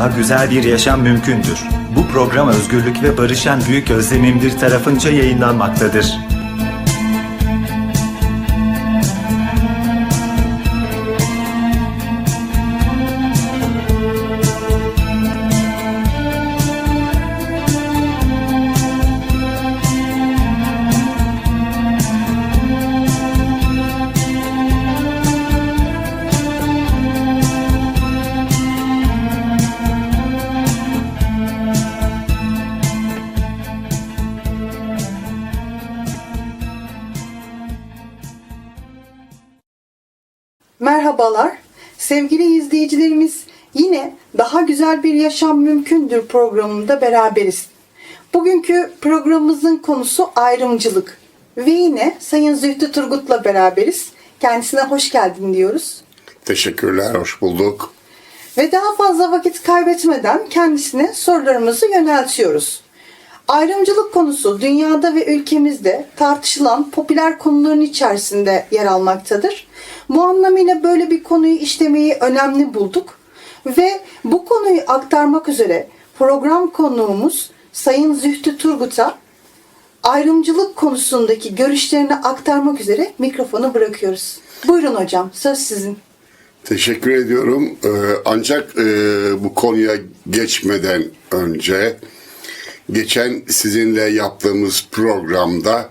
daha güzel bir yaşam mümkündür. Bu program Özgürlük ve Barışan Büyük Özlemimdir tarafınca yayınlanmaktadır. Merhabalar. Sevgili izleyicilerimiz yine Daha Güzel Bir Yaşam Mümkündür programında beraberiz. Bugünkü programımızın konusu ayrımcılık. Ve yine Sayın Zühtü Turgut'la beraberiz. Kendisine hoş geldin diyoruz. Teşekkürler, hoş bulduk. Ve daha fazla vakit kaybetmeden kendisine sorularımızı yöneltiyoruz. Ayrımcılık konusu dünyada ve ülkemizde tartışılan popüler konuların içerisinde yer almaktadır. Bu anlamıyla böyle bir konuyu işlemeyi önemli bulduk ve bu konuyu aktarmak üzere program konuğumuz Sayın Zühtü Turgut'a ayrımcılık konusundaki görüşlerini aktarmak üzere mikrofonu bırakıyoruz. Buyurun hocam, söz sizin. Teşekkür ediyorum. Ee, ancak e, bu konuya geçmeden önce geçen sizinle yaptığımız programda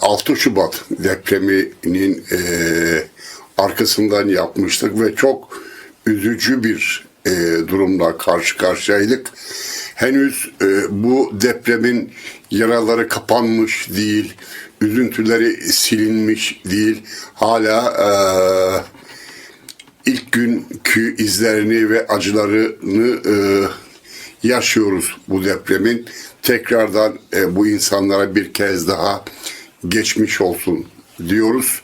6 Şubat depreminin e, arkasından yapmıştık ve çok üzücü bir e, durumla karşı karşıyaydık. Henüz e, bu depremin yaraları kapanmış değil, üzüntüleri silinmiş değil. Hala e, ilk günkü izlerini ve acılarını e, yaşıyoruz bu depremin. Tekrardan e, bu insanlara bir kez daha geçmiş olsun diyoruz.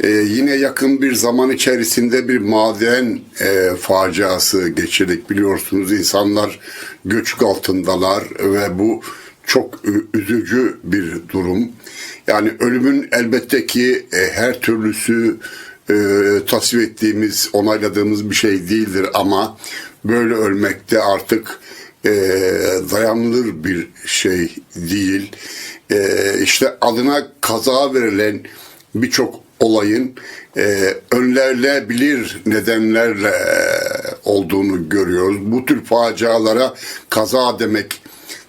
E, yine yakın bir zaman içerisinde bir maden e, faciası geçirdik biliyorsunuz. İnsanlar göçük altındalar ve bu çok üzücü bir durum. Yani ölümün elbette ki e, her türlüsü e, tasvip ettiğimiz, onayladığımız bir şey değildir ama böyle ölmekte artık e, dayanılır bir şey değil. E, işte adına kaza verilen birçok olayın e, önlerilebilir nedenlerle olduğunu görüyoruz. Bu tür facialara kaza demek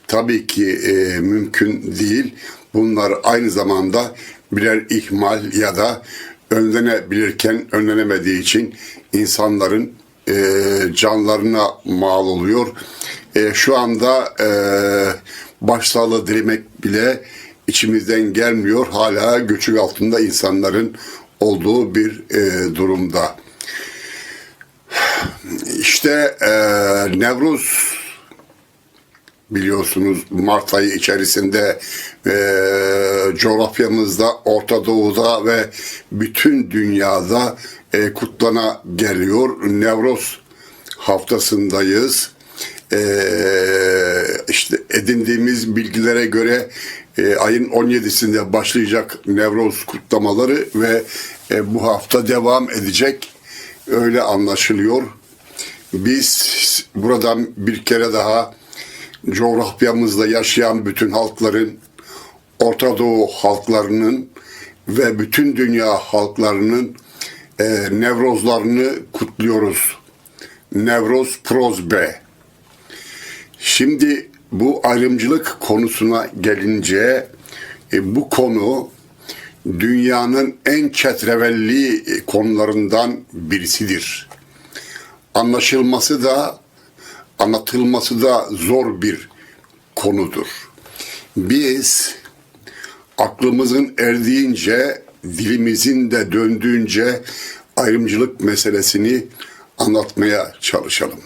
tabii ki e, mümkün değil. Bunlar aynı zamanda birer ihmal ya da önlenebilirken önlenemediği için insanların e, canlarına mal oluyor. E, şu anda e, başsağlığı dilemek bile içimizden gelmiyor. Hala göçük altında insanların olduğu bir e, durumda. İşte e, Nevruz biliyorsunuz Mart ayı içerisinde e, coğrafyamızda, Orta Doğu'da ve bütün dünyada e, kutlana geliyor. Nevroz haftasındayız. E, işte edindiğimiz bilgilere göre e, ayın 17'sinde başlayacak Nevroz kutlamaları ve e, bu hafta devam edecek. Öyle anlaşılıyor. Biz buradan bir kere daha coğrafyamızda yaşayan bütün halkların, Orta Doğu halklarının ve bütün dünya halklarının e, Nevrozlarını kutluyoruz. Nevroz Prozbe. Şimdi bu ayrımcılık konusuna gelince e, bu konu dünyanın en çetrevelli konularından birisidir. Anlaşılması da anlatılması da zor bir konudur. Biz aklımızın erdiğince, dilimizin de döndüğünce ayrımcılık meselesini anlatmaya çalışalım.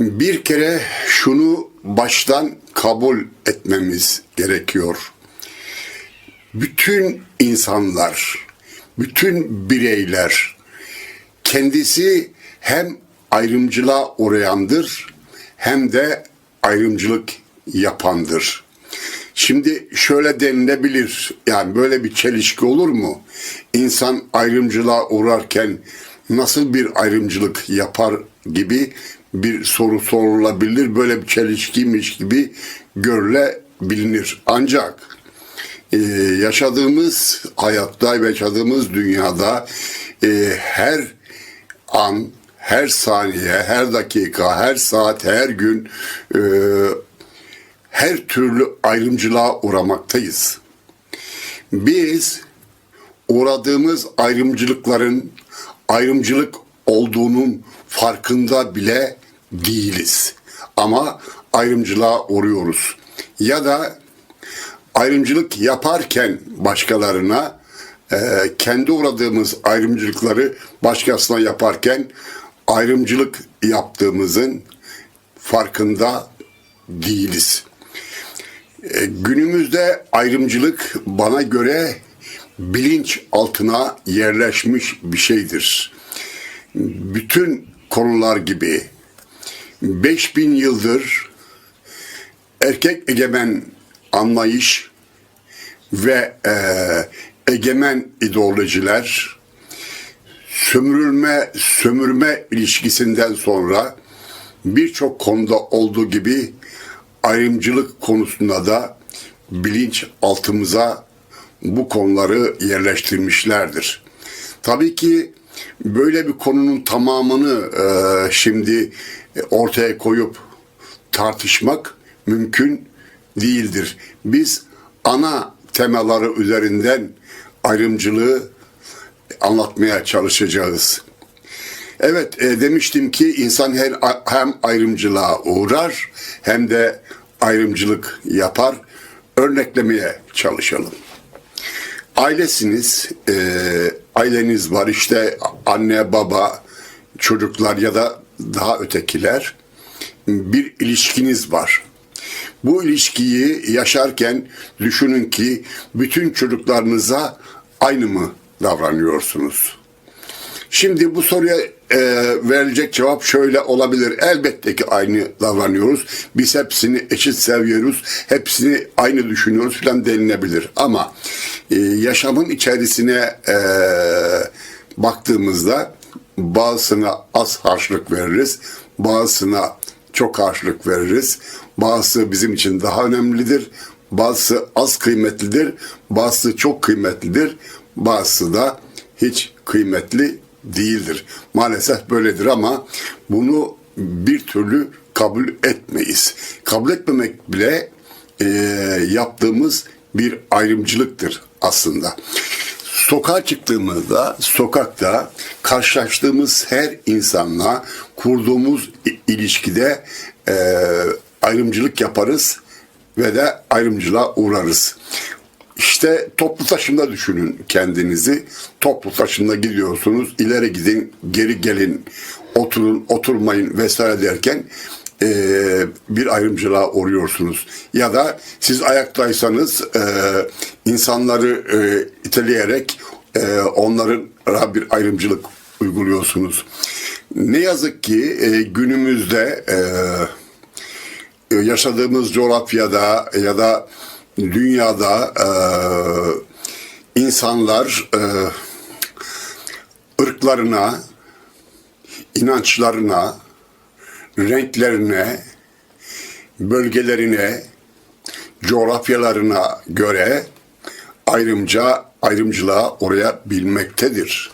Bir kere şunu baştan kabul etmemiz gerekiyor. Bütün insanlar, bütün bireyler kendisi hem ayrımcılığa uğrayandır hem de ayrımcılık yapandır. Şimdi şöyle denilebilir, yani böyle bir çelişki olur mu? İnsan ayrımcılığa uğrarken nasıl bir ayrımcılık yapar gibi bir soru sorulabilir. Böyle bir çelişkiymiş gibi görülebilir. Ancak e, yaşadığımız hayatta yaşadığımız dünyada e, her an, her saniye, her dakika, her saat, her gün e, her türlü ayrımcılığa uğramaktayız. Biz uğradığımız ayrımcılıkların ayrımcılık olduğunun farkında bile değiliz. Ama ayrımcılığa uğruyoruz. Ya da ayrımcılık yaparken başkalarına e, kendi uğradığımız ayrımcılıkları başkasına yaparken ayrımcılık yaptığımızın farkında değiliz. E, günümüzde ayrımcılık bana göre bilinç altına yerleşmiş bir şeydir. Bütün konular gibi 5000 yıldır erkek egemen anlayış ve e, egemen ideolojiler sömürülme sömürme ilişkisinden sonra birçok konuda olduğu gibi ayrımcılık konusunda da bilinç altımıza bu konuları yerleştirmişlerdir. Tabii ki böyle bir konunun tamamını e, şimdi ortaya koyup tartışmak mümkün değildir. Biz ana temaları üzerinden ayrımcılığı anlatmaya çalışacağız. Evet e, demiştim ki insan her hem ayrımcılığa uğrar hem de ayrımcılık yapar. Örneklemeye çalışalım. Ailesiniz, e, aileniz var işte anne baba çocuklar ya da daha ötekiler bir ilişkiniz var. Bu ilişkiyi yaşarken düşünün ki bütün çocuklarınıza aynı mı davranıyorsunuz? Şimdi bu soruya e, verilecek cevap şöyle olabilir. Elbette ki aynı davranıyoruz. Biz hepsini eşit seviyoruz. Hepsini aynı düşünüyoruz falan denilebilir. Ama e, yaşamın içerisine e, baktığımızda bazısına az harçlık veririz. Bazısına çok harçlık veririz. Bazısı bizim için daha önemlidir. Bazısı az kıymetlidir. Bazısı çok kıymetlidir. Bazısı da hiç kıymetli değildir. Maalesef böyledir ama bunu bir türlü kabul etmeyiz. Kabul etmemek bile e, yaptığımız bir ayrımcılıktır aslında. Sokağa çıktığımızda, sokakta karşılaştığımız her insanla kurduğumuz ilişkide e, ayrımcılık yaparız ve de ayrımcılığa uğrarız. İşte toplu taşımda düşünün kendinizi. Toplu taşımda gidiyorsunuz. ileri gidin, geri gelin, oturun, oturmayın vesaire derken bir ayrımcılığa uğruyorsunuz. Ya da siz ayaktaysanız insanları e, iteleyerek e, bir ayrımcılık uyguluyorsunuz. Ne yazık ki günümüzde yaşadığımız coğrafyada ya da dünyada e, insanlar e, ırklarına, inançlarına, renklerine, bölgelerine, coğrafyalarına göre ayrımca ayrımcılığa oraya bilmektedir.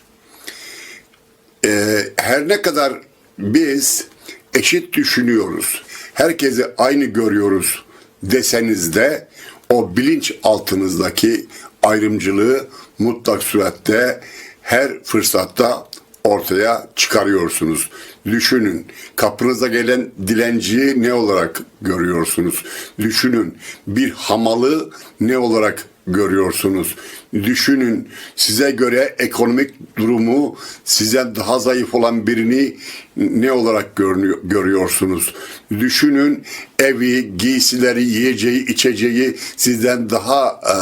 E, her ne kadar biz eşit düşünüyoruz, herkesi aynı görüyoruz deseniz de o bilinç altınızdaki ayrımcılığı mutlak surette her fırsatta ortaya çıkarıyorsunuz. Düşünün kapınıza gelen dilenciyi ne olarak görüyorsunuz? Düşünün bir hamalı ne olarak görüyorsunuz? Düşünün size göre ekonomik durumu size daha zayıf olan birini ne olarak görüyorsunuz? Düşünün evi, giysileri, yiyeceği, içeceği sizden daha e,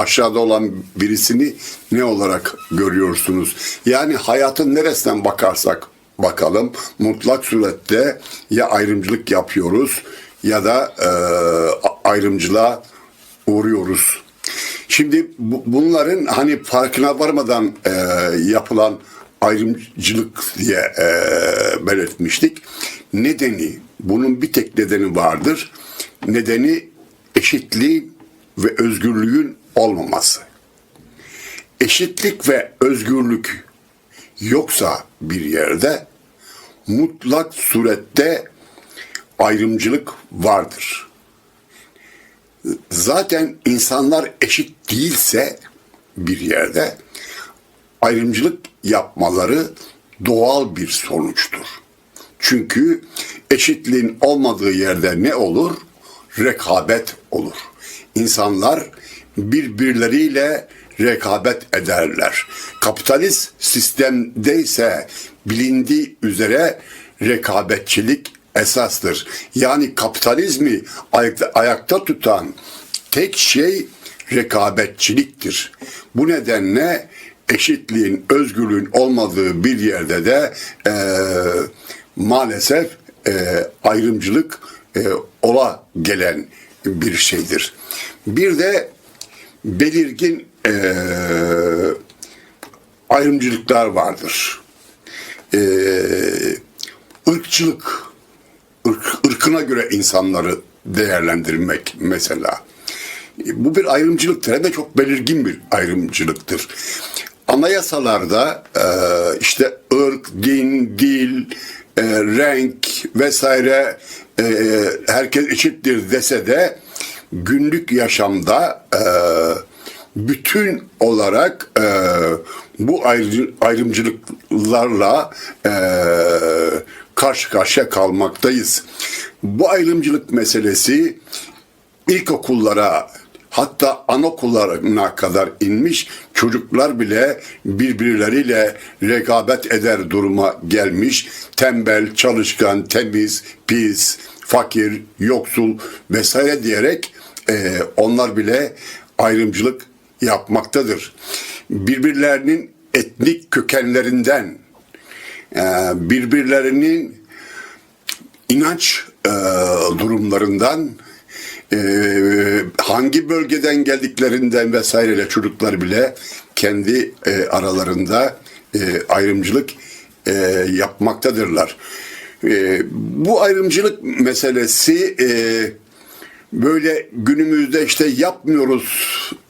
aşağıda olan birisini ne olarak görüyorsunuz? Yani hayatın neresinden bakarsak bakalım mutlak surette ya ayrımcılık yapıyoruz ya da e, ayrımcılığa uğruyoruz. Şimdi bu, bunların hani farkına varmadan e, yapılan ayrımcılık diye e, belirtmiştik. Nedeni, bunun bir tek nedeni vardır. Nedeni eşitliğin ve özgürlüğün olmaması. Eşitlik ve özgürlük yoksa bir yerde mutlak surette ayrımcılık vardır. Zaten insanlar eşit değilse bir yerde ayrımcılık yapmaları doğal bir sonuçtur. Çünkü eşitliğin olmadığı yerde ne olur? Rekabet olur. İnsanlar birbirleriyle rekabet ederler. Kapitalist sistemde ise bilindiği üzere rekabetçilik esastır. Yani kapitalizmi ayakta, ayakta tutan tek şey rekabetçiliktir. Bu nedenle eşitliğin, özgürlüğün olmadığı bir yerde de eee, maalesef eee, ayrımcılık eee, ola gelen bir şeydir. Bir de belirgin eee, ayrımcılıklar vardır. Eee ırkçılık, ırk, ırkına göre insanları değerlendirmek mesela. Bu bir ayrımcılıktır. De çok belirgin bir ayrımcılıktır. Anayasalarda e, işte ırk, din, dil, e, renk vesaire e, herkes eşittir dese de günlük yaşamda bütün olarak bu ayrı, ayrımcılıklarla karşı karşıya kalmaktayız. Bu ayrımcılık meselesi ilkokullara hatta anaokullarına kadar inmiş çocuklar bile birbirleriyle rekabet eder duruma gelmiş. Tembel, çalışkan, temiz, pis, fakir, yoksul vesaire diyerek e, onlar bile ayrımcılık yapmaktadır. Birbirlerinin etnik kökenlerinden, birbirlerinin inanç e, durumlarından, e, hangi bölgeden geldiklerinden vesaireyle çocuklar bile kendi e, aralarında ayrımcılık yapmaktadırlar. Bu ayrımcılık meselesi böyle günümüzde işte yapmıyoruz,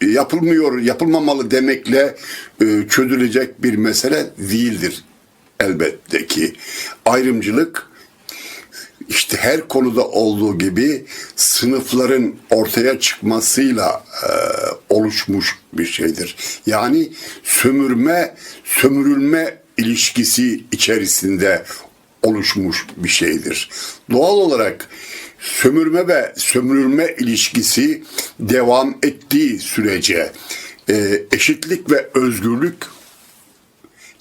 yapılmıyor, yapılmamalı demekle çözülecek bir mesele değildir elbette ki. Ayrımcılık işte her konuda olduğu gibi sınıfların ortaya çıkmasıyla e, oluşmuş bir şeydir. Yani sömürme, sömürülme ilişkisi içerisinde oluşmuş bir şeydir. Doğal olarak sömürme ve sömürülme ilişkisi devam ettiği sürece e, eşitlik ve özgürlük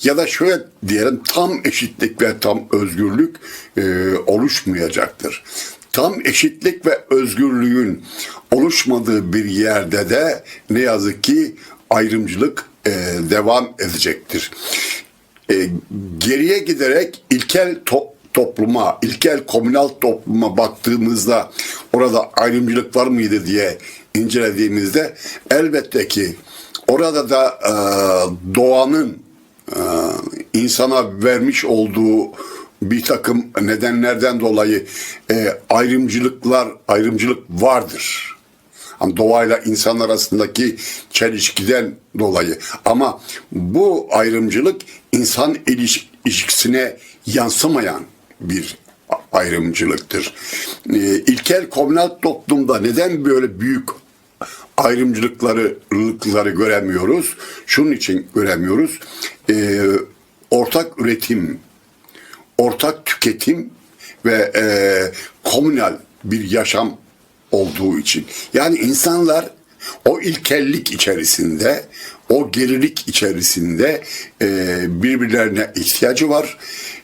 ya da şöyle diyelim tam eşitlik ve tam özgürlük e, oluşmayacaktır. Tam eşitlik ve özgürlüğün oluşmadığı bir yerde de ne yazık ki ayrımcılık e, devam edecektir. E, geriye giderek ilkel to- topluma, ilkel komünal topluma baktığımızda orada ayrımcılık var mıydı diye incelediğimizde elbette ki orada da e, doğanın insana vermiş olduğu bir takım nedenlerden dolayı e, ayrımcılıklar, ayrımcılık vardır. Hani doğayla insan arasındaki çelişkiden dolayı. Ama bu ayrımcılık insan iliş- ilişkisine yansımayan bir ayrımcılıktır. E, ilkel komünal toplumda neden böyle büyük ayrımcılıkları ırkları göremiyoruz. Şunun için göremiyoruz. Ee, ortak üretim, ortak tüketim ve e, komünal bir yaşam olduğu için. Yani insanlar o ilkellik içerisinde, o gerilik içerisinde e, birbirlerine ihtiyacı var.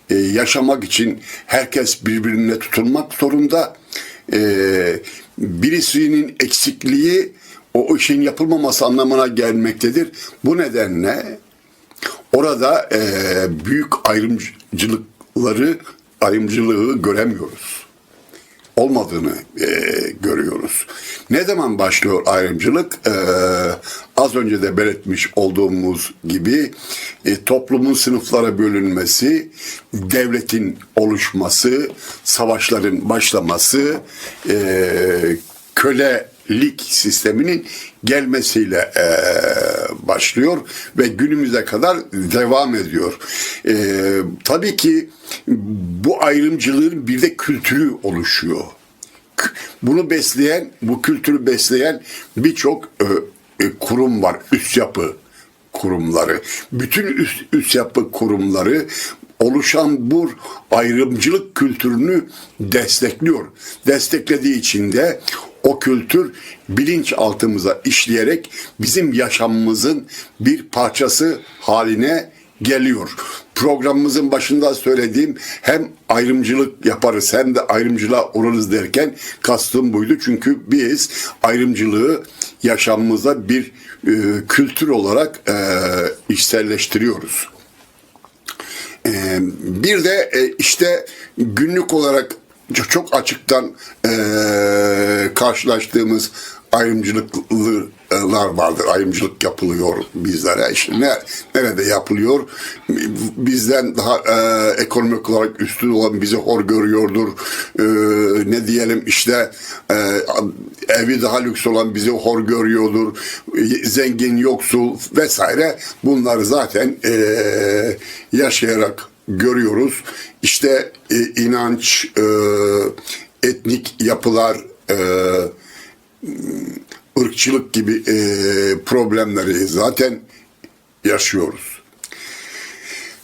E, yaşamak için herkes birbirine tutunmak zorunda. E, birisinin eksikliği o işin yapılmaması anlamına gelmektedir. Bu nedenle orada e, büyük ayrımcılıkları, ayrımcılığı göremiyoruz. olmadığını e, görüyoruz. Ne zaman başlıyor ayrımcılık? E, az önce de belirtmiş olduğumuz gibi e, toplumun sınıflara bölünmesi, devletin oluşması, savaşların başlaması, e, kölelik sisteminin gelmesiyle e, başlıyor ve günümüze kadar devam ediyor. E, tabii ki bu ayrımcılığın bir de kültürü oluşuyor. Bunu besleyen, bu kültürü besleyen birçok e, e, kurum var, üst yapı kurumları. Bütün üst, üst yapı kurumları oluşan bu ayrımcılık kültürünü destekliyor. Desteklediği için de o kültür bilinçaltımıza işleyerek bizim yaşamımızın bir parçası haline geliyor. Programımızın başında söylediğim hem ayrımcılık yaparız hem de ayrımcılığa uğrarız derken kastım buydu. Çünkü biz ayrımcılığı yaşamımıza bir e, kültür olarak e, içselleştiriyoruz. E, bir de e, işte günlük olarak çok, açıktan e, karşılaştığımız ayrımcılıklar vardır. Ayrımcılık yapılıyor bizlere. İşte ne, nerede yapılıyor? Bizden daha e, ekonomik olarak üstün olan bizi hor görüyordur. E, ne diyelim işte e, evi daha lüks olan bizi hor görüyordur. Zengin, yoksul vesaire. Bunları zaten e, yaşayarak görüyoruz. İşte e, inanç, e, etnik yapılar, e, ırkçılık gibi e, problemleri zaten yaşıyoruz.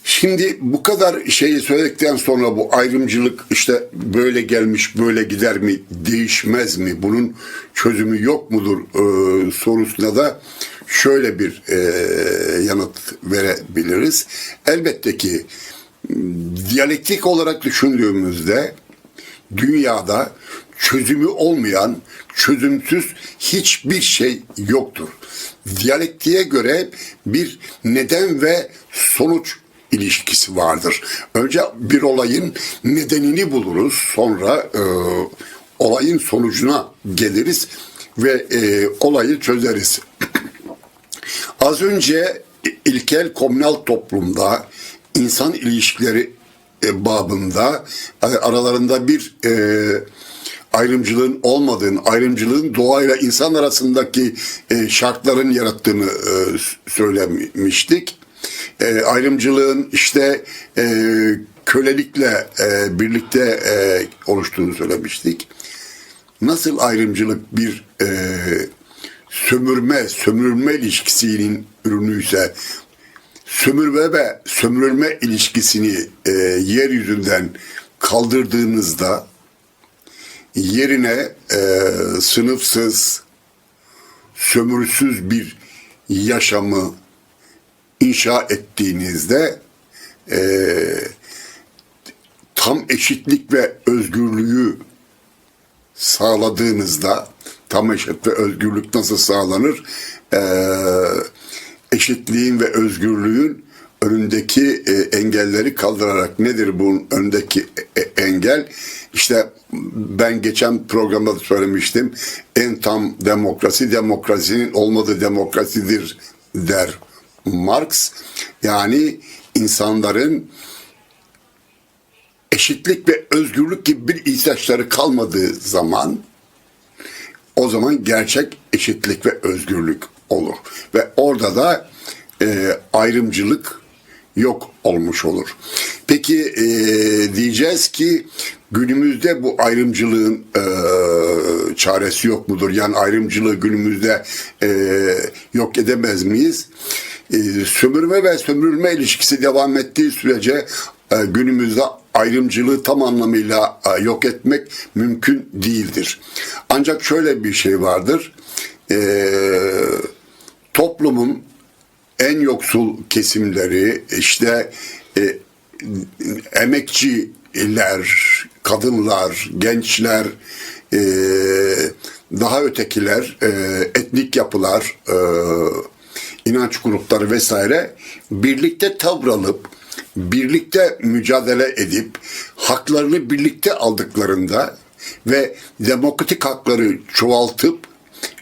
Şimdi bu kadar şeyi söyledikten sonra bu ayrımcılık işte böyle gelmiş böyle gider mi değişmez mi bunun çözümü yok mudur e, sorusuna da şöyle bir e, yanıt verebiliriz. Elbette ki diyalektik olarak düşündüğümüzde dünyada çözümü olmayan, çözümsüz hiçbir şey yoktur. Diyalektiğe göre bir neden ve sonuç ilişkisi vardır. Önce bir olayın nedenini buluruz, sonra e, olayın sonucuna geliriz ve e, olayı çözeriz. Az önce ilkel komünal toplumda insan ilişkileri e, babında e, aralarında bir e, ayrımcılığın olmadığını, ayrımcılığın doğayla insan arasındaki e, şartların yarattığını e, söylemiştik. E, ayrımcılığın işte e, kölelikle e, birlikte e, oluştuğunu söylemiştik. Nasıl ayrımcılık bir e, sömürme, sömürülme ilişkisinin ürünüyse sömürme ve sömürülme ilişkisini e, yeryüzünden kaldırdığınızda yerine e, sınıfsız, sömürsüz bir yaşamı inşa ettiğinizde e, tam eşitlik ve özgürlüğü sağladığınızda tam eşit ve özgürlük nasıl sağlanır? Ee, eşitliğin ve özgürlüğün önündeki e, engelleri kaldırarak nedir bunun önündeki e- e- engel? İşte ben geçen programda da söylemiştim. En tam demokrasi demokrasinin olmadığı demokrasidir der Marx. Yani insanların eşitlik ve özgürlük gibi bir ihtiyaçları kalmadığı zaman o zaman gerçek eşitlik ve özgürlük olur. Ve orada da e, ayrımcılık yok olmuş olur. Peki e, diyeceğiz ki günümüzde bu ayrımcılığın e, çaresi yok mudur? Yani ayrımcılığı günümüzde e, yok edemez miyiz? E, sömürme ve sömürülme ilişkisi devam ettiği sürece e, günümüzde ayrımcılığı tam anlamıyla e, yok etmek mümkün değildir. Ancak şöyle bir şey vardır. E, toplumun en yoksul kesimleri işte e, emekçiler, kadınlar, gençler, e, daha ötekiler, e, etnik yapılar, e, inanç grupları vesaire birlikte tavır alıp birlikte mücadele edip haklarını birlikte aldıklarında ve demokratik hakları çoğaltıp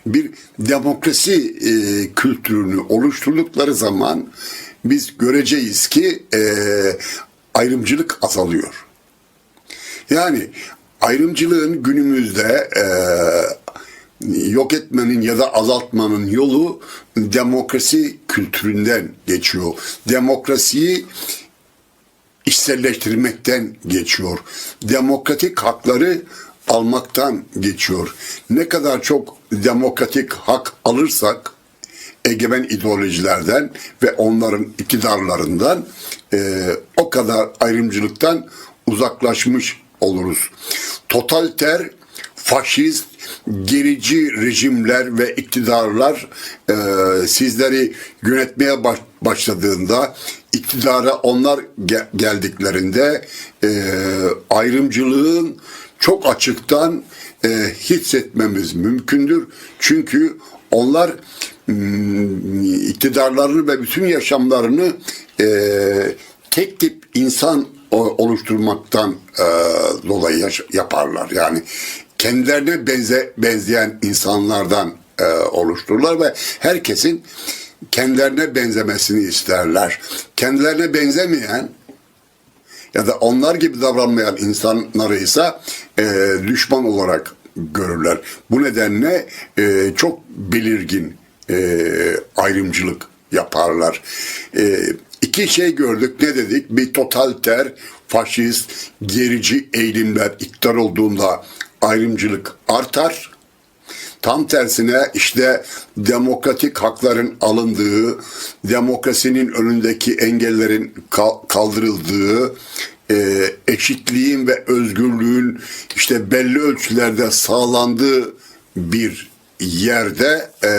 bir demokrasi e, kültürünü oluşturdukları zaman biz göreceğiz ki e, ayrımcılık azalıyor. Yani ayrımcılığın günümüzde e, yok etmenin ya da azaltmanın yolu demokrasi kültüründen geçiyor. Demokrasiyi içselleştirmekten geçiyor. Demokratik hakları almaktan geçiyor. Ne kadar çok demokratik hak alırsak egemen ideolojilerden ve onların iktidarlarından e, o kadar ayrımcılıktan uzaklaşmış oluruz. Totaliter, faşist, gerici rejimler ve iktidarlar e, sizleri yönetmeye baş- başladığında iktidara onlar ge- geldiklerinde e, ayrımcılığın çok açıktan e, hissetmemiz mümkündür. Çünkü onlar mm, iktidarlarını ve bütün yaşamlarını e, tek tip insan oluşturmaktan e, dolayı yaparlar. Yani kendilerine benze, benzeyen insanlardan e, oluştururlar ve herkesin kendilerine benzemesini isterler. Kendilerine benzemeyen ya da onlar gibi davranmayan insanları ise e, düşman olarak görürler. Bu nedenle e, çok belirgin e, ayrımcılık yaparlar. E, iki şey gördük. Ne dedik? Bir totaliter, faşist, gerici eğilimler iktidar olduğunda ayrımcılık artar. Tam tersine işte demokratik hakların alındığı, demokrasinin önündeki engellerin kal- kaldırıldığı, e, eşitliğin ve özgürlüğün işte belli ölçülerde sağlandığı bir yerde e,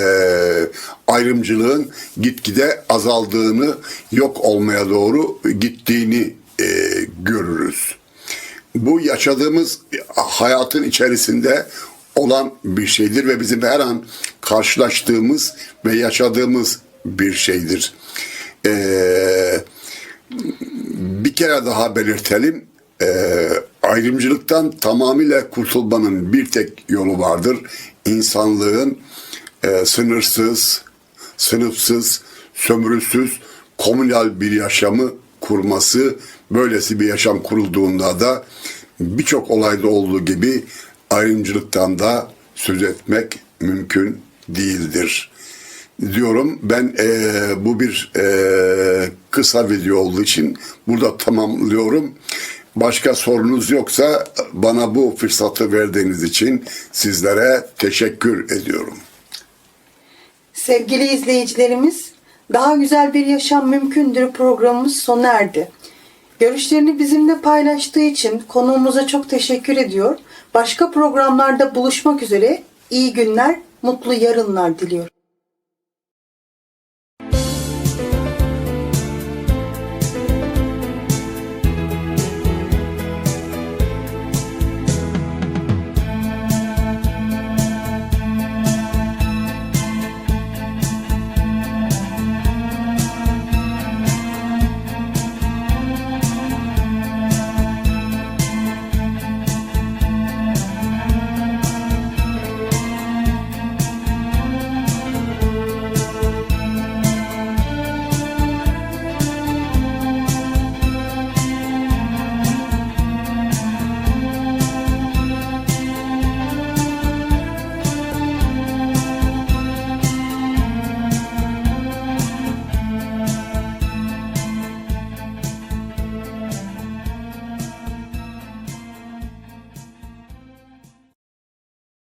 ayrımcılığın gitgide azaldığını, yok olmaya doğru gittiğini e, görürüz. Bu yaşadığımız hayatın içerisinde olan bir şeydir ve bizim her an karşılaştığımız ve yaşadığımız bir şeydir. Ee, bir kere daha belirtelim. Ee, ayrımcılıktan tamamıyla kurtulmanın bir tek yolu vardır. İnsanlığın e, sınırsız, sınıfsız, sömürüsüz, komünal bir yaşamı kurması, böylesi bir yaşam kurulduğunda da birçok olayda olduğu gibi ayrımcılıktan da söz etmek mümkün değildir diyorum. Ben eee, bu bir eee, kısa video olduğu için burada tamamlıyorum. Başka sorunuz yoksa bana bu fırsatı verdiğiniz için sizlere teşekkür ediyorum. Sevgili izleyicilerimiz, Daha Güzel Bir Yaşam Mümkündür programımız sona erdi. Görüşlerini bizimle paylaştığı için konuğumuza çok teşekkür ediyor. Başka programlarda buluşmak üzere iyi günler, mutlu yarınlar diliyorum.